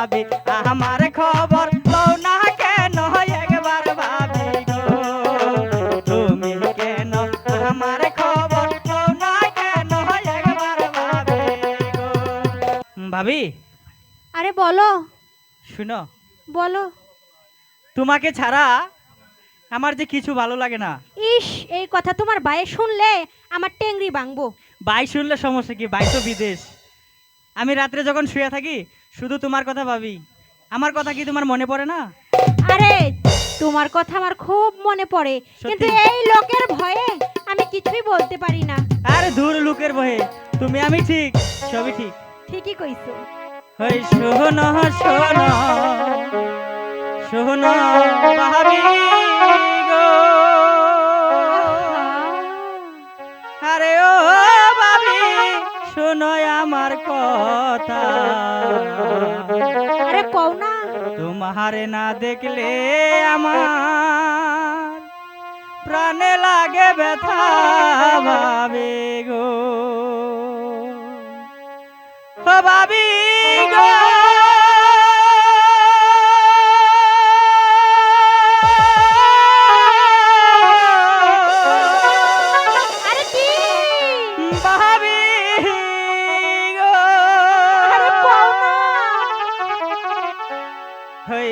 ভাবি আমার খবর ভাবি? আরে বলো। শুনো। বলো। তোমাকে ছাড়া আমার যে কিছু ভালো লাগে না। ইস এই কথা তোমার বায়ে শুনলে আমার টেংরি ভাঙবো। বাই শুনলে সমস্যা কি? বাই তো বিদেশ। আমি রাত্রে যখন শুয়ে থাকি শুধু তোমার কথা ভাবি। আমার কথা কি তোমার মনে পড়ে না? আরে তোমার কথা আমার খুব মনে পড়ে। কিন্তু এই লোকের ভয়ে আমি কিছুই বলতে পারি না। আরে দূর লোকের বহে তুমি আমি ঠিক সবই ঠিক। ঠিকই কইছো। হই শোন শোন শোন ভাবি গো। কথা। আরে কও না। তোমারে না দেখলে আমার প্রাণে লাগে ব্যথা ভাবে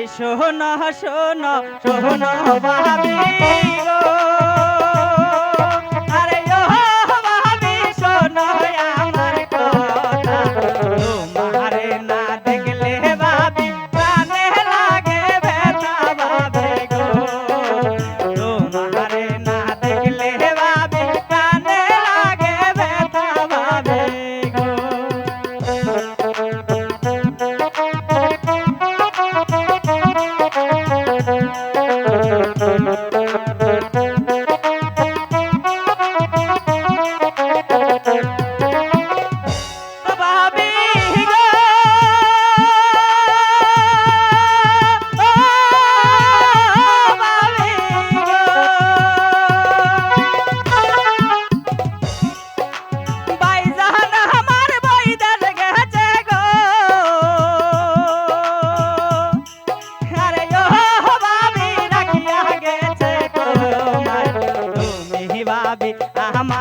শোন সোনা সোনা বাবি গো। ভাবি